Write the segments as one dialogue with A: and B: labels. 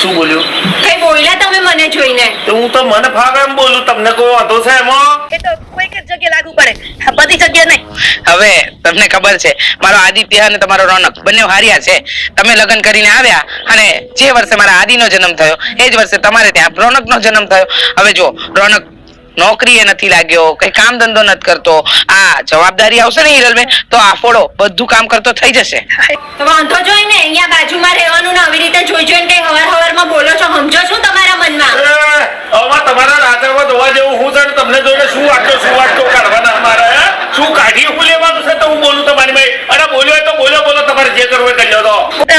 A: શું બોલ્યું? કઈ બોલ્યા તમે મને જોઈને? તો હું તો મને ફાગામ બોલું તમને કોઈ વાંધો છે એમાં
B: એ તો કોઈક જગ્યાએ લાગુ પડે. બધી જગ્યાએ નહીં.
C: હવે તમને ખબર છે મારો આદિત્ય અને તમારો રોનક બંને હાર્યા છે. તમે લગ્ન કરીને આવ્યા અને જે વર્ષે મારા આદિનો જન્મ થયો એ જ વર્ષે તમારે ત્યાં રોનકનો જન્મ થયો. હવે જો રોનક નોકરીએ નથી લાગ્યો કઈ કામ ધંધો નથી કરતો. આ જવાબદારી આવશે ને હિરલબેન? તો આફોડો બધું કામ કરતો થઈ જશે.
D: તો વાંધો જોઈ ને અહીંયા બાજુમાં રહેવાનું ને આવી રીતે જોઈ જોઈને કઈ હવાર હવારમાં બોલો છો સમજો છો તમારા મનમાં?
A: એ, તમારા તમારા રાજામાં જોવા જેવું હું છે તમને જોઈને શું વાટકો શું વાટકો કાઢવાના અમારે શું કાઢી હું લેવાનું છે તો હું બોલું તમારી ભાઈ અરે બોલ્યો હોય તો બોલો બોલો તમારે જે કરવું હોય કરી લો તો.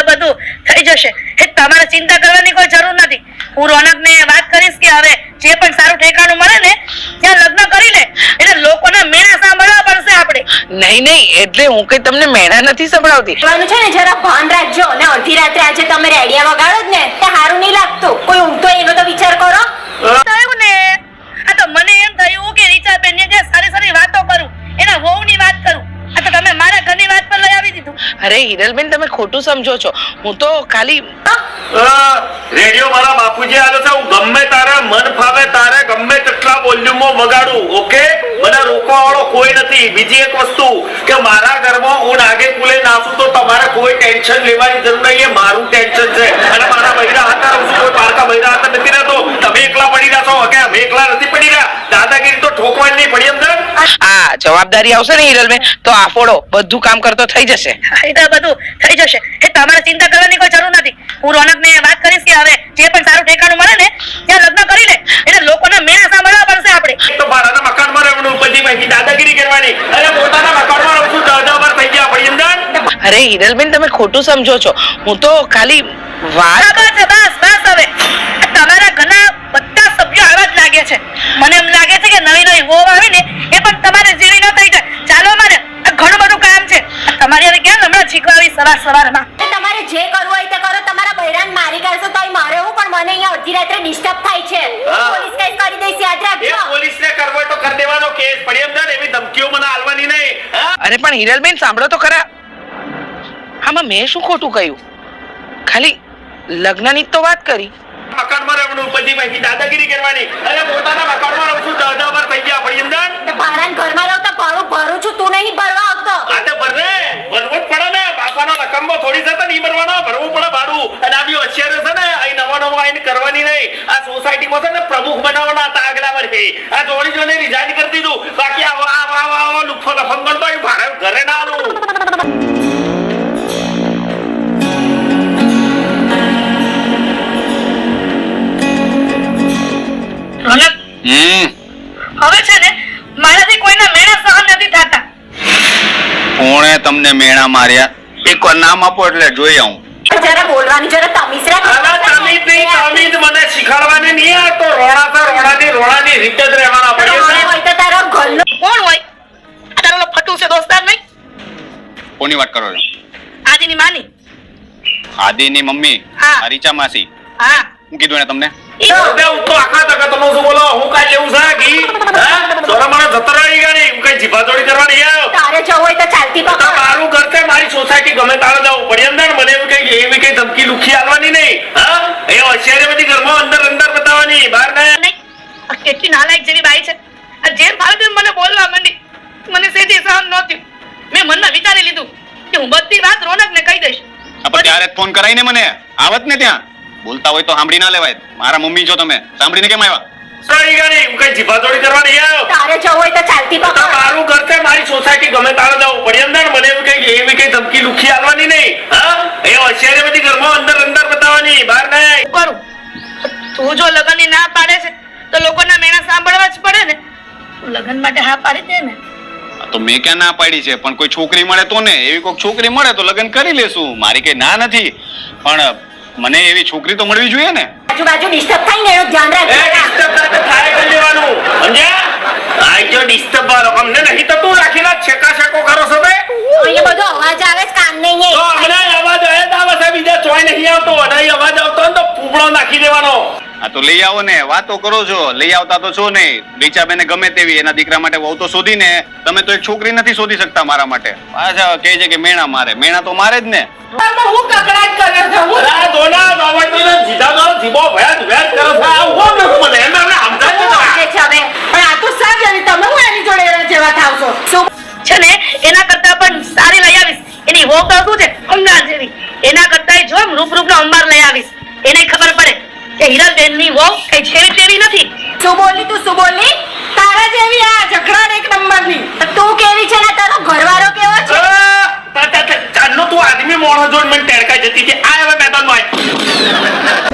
B: બધું થઈ જશે. એ તમારે ચિંતા કરવાની કોઈ જરૂર નથી. હું રોનક ને વાત કરીશ કે હવે જે પણ સારું ઠેકાણું મળે ને ત્યાં લગ્ન કરી લે. એટલે લોકોના મેળા સાંભળવા પડશે આપણે.
C: નહીં નહીં એટલે હું કઈ તમને મેળા નથી સંભળાવતી.
D: છે ને જરા ભાન રાખજો. ને અડધી રાત્રે આજે તમે રેડિયા વગાડો જ ને તે સારું નહીં લાગતું. કોઈ ઊંઘતો એનો તો વિચાર કરો.
B: થયું ને આ તો મને એમ થયું કે રીચાબેન ને જે સારી સારી વાતો કરું એના વહુ ની વાત કરું. આ તો તમે મારા ઘરની વાત પર લઈ આવી દીધું.
C: અરે હિરલબેન તમે ખોટું સમજો છો. હું તો ખાલી
A: રેડિયો મારા બાપુજી આલે છે. હું ગમે તારે મન ફાવે તારે ગમે તેટલા વોલ્યુમમાં વગાડું ઓકે મને રોકવા વાળો કોઈ નથી. બીજી એક વસ્તુ કે મારા ઘરમાં હું નાગે કુલે નાચું તો તમારે કોઈ ટેન્શન લેવાની જરૂર નહીં એ મારું ટેન્શન છે અને મારા બૈરા હાથા રહું છું કોઈ પારકા બૈરા હાથા નથી રહેતો તમે એકલા પડી રહ્યા છો કે અમે એકલા નથી પડી રહ્યા દાદાગીરી તો ઠોકવાની નહીં પડી અંદર
C: આ જવાબદારી આવશે ને હિરલબેન તો આફોડો બધું કામ કરતો થઈ જશે.
B: એ તો બધું થઈ જશે. એ તમારે ચિંતા કરવાની કોઈ જરૂર નથી. હું રોનકને વાત કરીશ કે હવે જે પણ સારું ઠેકાણું મળે ને ત્યાં લગ્ન કરી લે. એટલે લોકોના મેળા સાંભળવા પડશે આપણે.
A: તો ભાડાના મકાનમાં રહેવાનું બધી માહિતી દાદાગીરી કરવાની. અને પોતાના મકાનમાં રહું છું દસ થઈ ગયા પડી અંદર
C: અરે હિરલબેન તમે ખોટું સમજો છો. હું તો ખાલી વાત
B: બસ બસ હવે. તમારા જ લાગે છે. મને એમ લાગે છે કે નવી નવી હોવ આવી ને એ પણ તમારે જેવી ન થઈ જાય. ચાલો મારે ઘણું બધું કામ છે. તમારી હવે ક્યાં હમણાં છીકવાવી સવાર સવારમાં?
D: તમારે જે કરવું હોય તે કરો. તમારા બૈરાન મારી કાઢશો તોય મારે હું પણ મને અહીંયા અડધી રાત્રે ડિસ્ટર્બ થાય છે. પોલીસ કેસ કરી દઈશ યાદ રાખજો.
A: પોલીસ ને કરવો તો કરી દેવાનો કેસ પડી ને એવી ધમકીઓ મને આલવાની નહીં.
C: અરે પણ હિરલબેન સાંભળો તો ખરા. આમાં મેં શું ખોટું કહ્યું? ખાલી લગ્નની તો વાત કરી.
A: મકાનમાં રહેવાનું બધી દાદાગીરી કરવાની. અને પોતાના મકાનમાં રહું છું દસ દસ થઈ ગયા પડી અંદર
D: તો ઘરમાં રહો તો ભાડું ભરું છું તું નહીં ભરવા આવતો.
A: આ તો ભરને ભરવું જ પડે ને. બાપાનો રકમમાં થોડી જતા નહીં ભરવાનો ભરવું પડે ભાડું. અને આ બી હોશિયાર છે ને અહીં નવા નવા આઈને કરવાની નહીં. આ સોસાયટીમાં છે ને પ્રમુખ બનાવવાના હતા આગલા વર્ષે. આ જોડી જોડે રિઝાઇન કરી દીધું. બાકી
B: હવે છે ને મારાથી કોઈના મેળા સહન નથી થતા.
E: કોણે તમને મેણા માર્યા? એકવાર નામ આપો એટલે જોઈ આવું.
D: જરા બોલવાની જરા તમીઝ રાખ.
A: તમીજ નહીં તમીજ મને શીખવાડવાની નહીં આ તો રોણા તો રોણાની રોણાની રીતે જ રહેવાના પડે
D: હોય તો તારો ઘરનો
B: કોણ હોય? તારો ફટુ છે દોસ્તાર નહીં?
E: કોની વાત કરો છો?
B: આદિની માની.
E: આદિની મમ્મી
B: હા.
E: આ રીચા માસી.
B: હા.
E: હું કીધું ને તમને?
B: ઈ
A: હવે આખા તકા તમે શું બોલો. હું કાંઈ લેવું છે કી સોરા મને જતો રહી હું કઈ જીભાજોડી કરવાની ગયા
D: તારે જવું હોય તો ચાલતી પકડ.
A: મારું ઘર છે મારી સોસાયટી ગમે તારે જવું પડી. અંદર મને એવી કઈ એવી કઈ ધમકી લુખી આલવાની નહીં. હા? એ હોશિયારી બધી ઘરમાં અંદર અંદર બતાવવાની. બહાર ના?
B: કેટલી નાલાયક જેવી બાઈ છે. આ જેમ મને બોલવા માંડી. મને સેથી સહન નહોતી મેં મનમાં વિચારી લીધું કે હું બધી વાત રોનકને કહી દઈશ.
E: પણ ત્યારે ફોન કરાઈને મને. આવત ને ત્યાં. બોલતા હોય તો સાંભળી ના લેવાય. મારા મમ્મી છો તમે સાંભળીને કેમ આવ્યા?
A: સળી ગયા નહીં હું કઈ જીભાજોડી કરવાની ગયા
D: તારે જવું હોય તો ચાલતી પકડ.
A: મારું ઘર છે મારી સોસાયટી ગમે તારે જવું પડી. અંદર મને એવી કઈ એવી કઈ ધમકી લુખી આલવાની નહીં. હા? એ હોશિયારી બધી ઘરમાં અંદર અંદર બતાવવાની બહાર ના
B: કરું. તું જો લગ્નની ના પાડે છે તો લોકોના મેણા સાંભળવા જ પડે ને. લગ્ન માટે હા પાડી દે ને.
E: તો મેં ક્યાં ના પાડી છે? પણ કોઈ છોકરી મળે તો ને. એવી કોઈ છોકરી મળે તો લગ્ન કરી લેશું. મારી કઈ ના નથી. પણ મને એવી છોકરી તો મળવી જોઈએ ને?
D: આજુબાજુ ડિસ્ટર્બ થાય ને એનું ધ્યાન
A: એ
D: રાખજો
A: disturb થાય તો થાય કરી લેવાનું? સમજ્યા? આ જો ડિસ્ટર્બ વાળો અમને નહીં થતું રાખીને છેકા છેકો કરો છો બે
D: અહીંયા બધો અવાજ આવે છે કાન નહીં
A: તો અમને અવાજ આવે તો આવે છે બીજા ચોય નહીં આવતો અઢાઈ અવાજ આવતો ને તો ફૂફડો નાખી દેવાનો.
E: તો લઈ આવો ને વાતો કરો છો લઈ આવતા તો છો નહીં. રીચાબેને ગમે તેવી એના દીકરા માટે વહુ તો શોધીને તમે તો એક છોકરી નથી શોધી શકતા મારા માટે. પાછા કહે છે કે મેણા મારે મેણા તો મારે જ ને.
B: તમે એના છે?
A: ને એના કરતા પણ સારી લઈ આવીશ. એની
B: વહુ તો શું છે અંગા જેવી. એના કરતા જો રૂપ રૂપ નો અંબાર લઈ આવીશ. એને ખબર કે હીરાબેનની વહુ કઈ છેરી તેરી નથી?
D: શું બોલી તું શું બોલી તારા જેવી આ ઝઘડા એક નંબરની તું કેવી છે ને? તારો ઘરવાળો કેવો છે?
A: અ, તા- તા- તા- ચાંદનો તું આદમી મોણો જોઈને મને ટેડકા જતી છે આ હવે મેદાનમાં આય.